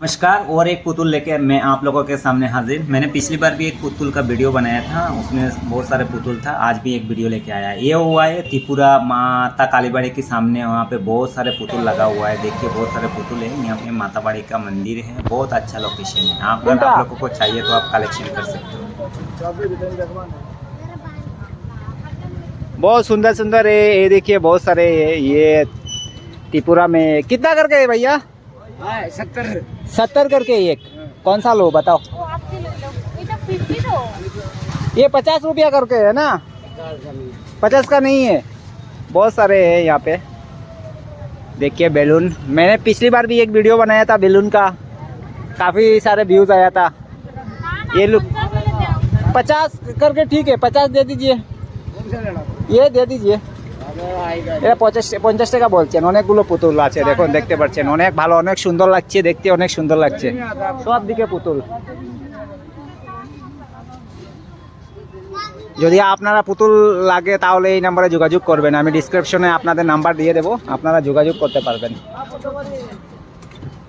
नमस्कार, और एक पुतुल लेके मैं आप लोगों के सामने हाजिर। मैंने पिछली बार भी एक पुतुल का वीडियो बनाया था, उसमें बहुत सारे पुतुल था, आज भी एक वीडियो लेके आया ये हुआ है त्रिपुरा माता कालीबाड़ी के सामने, वहाँ पे बहुत सारे पुतुल लगा हुआ है। देखिए, बहुत सारे पुतुल है, यहाँ पे माता बाड़ी का मंदिर है, बहुत अच्छा लोकेशन है। आप, अगर आप लोगों को चाहिए तो आप कलेक्शन कर सकते हो। बहुत सुंदर सुंदर है, ये देखिए, बहुत सारे ये त्रिपुरा में। कितना करके भैया? सत्तर। सत्तर करके एक। कौन सा लो बताओ। दो ये पचास रुपया करके है ना? पचास का नहीं है। बहुत सारे हैं यहाँ पे। देखिए बैलून। मैंने पिछली बार भी एक वीडियो बनाया था बैलून का। काफ़ी सारे व्यूज़ आया था। ये लुक पचास करके ठीक है पचास दे दीजिए। ये दे दीजिए। এটা পঞ্চাশ পঞ্চাশ টাকা বলছেন, অনেকগুলো পুতুল আছে, দেখুন, দেখতে পাচ্ছেন, অনেক ভালো, অনেক সুন্দর লাগছে, দেখতে অনেক সুন্দর লাগছে। সব দিকে পুতুল। যদি আপনারা পুতুল লাগে, তাহলে এই নাম্বারে যোগাযোগ করবেন। আমি ডিসক্রিপশনে আপনাদের নাম্বার দিয়ে দেবো, আপনারা যোগাযোগ করতে পারবেন।